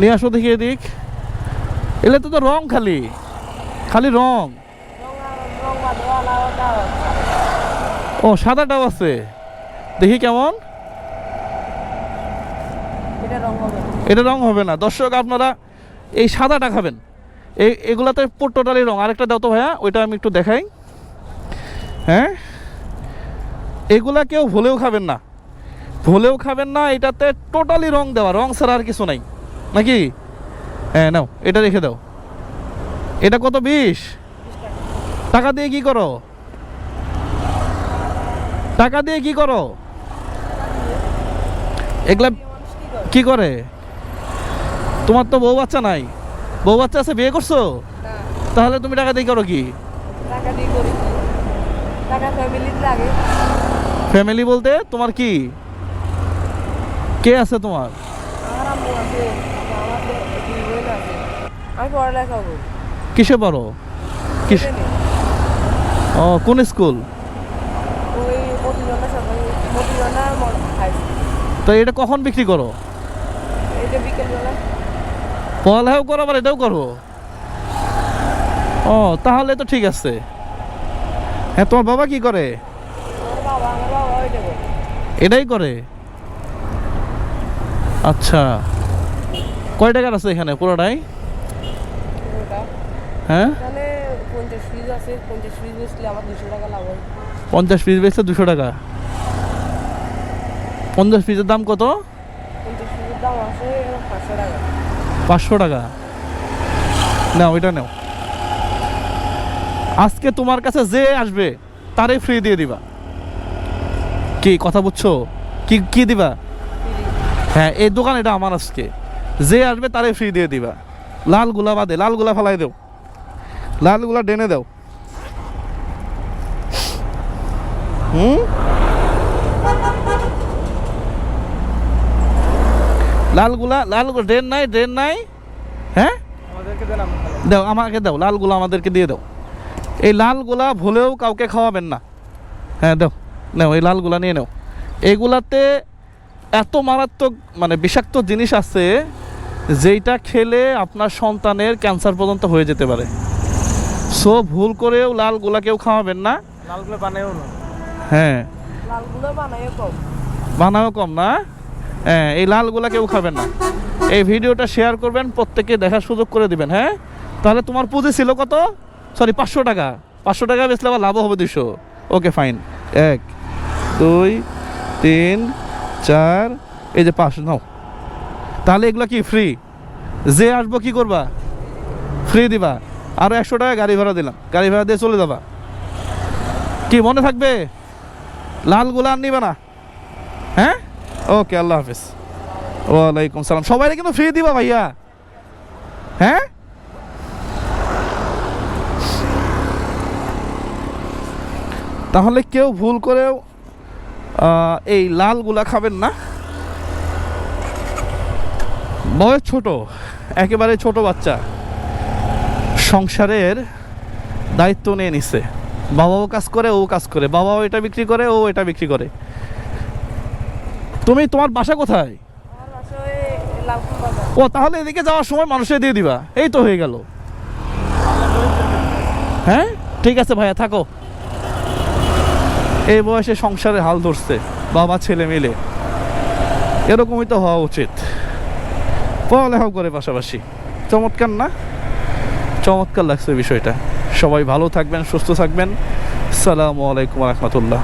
নিয়ে আসো দেখি এদিক। এলে তো তো রং খালি খালি রং। ও সাদাটাও আছে। দেখি কেমন। এটা রং হবে। এটা রং হবে না। দর্শক আপনারা এই সাদাটা খাবেন। এই এগুলাতে টোটালি রং। আরেকটা দাও তো ভাইয়া ওইটা আমি একটু দেখাই। হ্যাঁ? এগুলা কেউ ভুলেও খাবেন না। ভুলেও খাবেন না এটাতে টোটালি রং দেওয়া। রং ছাড়া আর কিছু নাই। নাকি? হ্যাঁ নাও এটা রেখে দাও। এটা কত বিশ? টাকা দিয়ে কি করো? টাকা দিয়ে কি করো? এগুলা কি করে? তোমার তো বউ বাচ্চা নাই। বউ বাচ্চা আছে বিয়ে করছ? তাহলে তুমি টাকা দিয়ে করো কি? ফ্যামিলি বলতে তোমার কি? কে আছে তোমার আমার আম্মু আছে আমার তো দুই বোন আছে আমি পড়ালেখা করি। কিসে পড়ো? কিস। ও কোন স্কুল? ওই সরকারি হাই তো এটা কখন বিক্রি করো? এটা বিকেলবেলা। পড়ালেখাও করো আবার এটাও করো? ও তাহলে তো ঠিক আছে। হ্যাঁ তোমার বাবা কি করে? এটাই করে? আচ্ছা। কয় টাকার আছে এখানে পুরোটাই? হ্যাঁ? পঞ্চাশ ফিজ বেচলে দুশো টাকা পঞ্চাশ পিস পিসের দাম কত? পাঁচশো টাকা। পাঁচশো টাকা। নাও এটা নাও। আজকে তোমার কাছে যে আসবে তারে ফ্রি দিয়ে দিবা। কি কথা বুঝছ? কি কি দিবা? হ্যাঁ এই দোকান এটা আমার আজকে। যে আসবে তারে ফ্রি দিয়ে দিবা। লালগুলা বাদে লালগুলা ফেলাই দেও লালগুলা ডেনে দাও। হুম? লালগুলা লাল ড্রেন নাই ড্রেন নাই। হ্যাঁ? আমাদেরকে দেন আমরা দাও আমাকে দাও লালগুলো আমাদেরকে দিয়ে দাও। এই লালগুলা ভুলেও কাউকে খাওয়াবেন না। হ্যাঁ দাও নাও এই লালগুলা নিয়ে নাও। এগুলাতে এত মারাত্মক মানে বিষাক্ত জিনিস আছে যেইটা খেলে আপনার সন্তানের ক্যান্সার পর্যন্ত হয়ে যেতে পারে। সো ভুল করেও লালগুলা কেউ খাওয়াবেন না। লালগুলো বানায়ও না। হ্যাঁ। লালগুলো বানায়ও কম। বানাও কম না? হ্যাঁ এই লালগুলা কেউ খাবেন না। এই ভিডিওটা শেয়ার করবেন প্রত্যেকে দেখার সুযোগ করে দিবেন হ্যাঁ? তাহলে তোমার পুঁজি ছিল কত? সরি পাঁচশো টাকা। পাঁচশো টাকা বেচলে আবার লাভও হবে দুশো ওকে ফাইন এক দুই তিন চার এই যে পাঁচ নাও। তাহলে এগুলো কি ফ্রি যে আসব কি করবা? ফ্রি দিবা। আরও একশো টাকা গাড়ি ভাড়া দিলাম। গাড়ি ভাড়া দিয়ে চলে যাবা। কি মনে থাকবে? লালগুলা আর নিবে না? হ্যাঁ? ওকে, আল্লাহ হাফিজ। ওয়ালাইকুম সালাম। সবাই কিন্তু ফ্রি দিবা ভাইয়া। হ্যাঁ? তাহলে কেউ ভুল করেও এই লালগুলা খাবেন না। বয়স ছোট, একেবারে ছোট বাচ্চা। সংসারের দায়িত্ব নিয়ে নিছে। বাবাও কাজ করে, ও কাজ করে। বাবাও এটা বিক্রি করে, ও এটা বিক্রি করে। তুমি, তোমার বাসা কোথায়? ও, তাহলে এদিকে যাওয়ার সময় মানুষে দিয়ে দিবা। এই তো হয়ে গেল। হ্যাঁ? ঠিক আছে ভাইয়া, থাকো। এই বয়সে সংসারে হাল ধরছে, বাবা, ছেলে মিলে। এরকমই তো হওয়া উচিত। পড়ালেখাও করে পাশাপাশি। চমৎকার না? চমৎকার লাগছে বিষয়টা। সবাই ভালো থাকবেন সুস্থ থাকবেন। সালামু আলাইকুম রহমতুল্লাহ।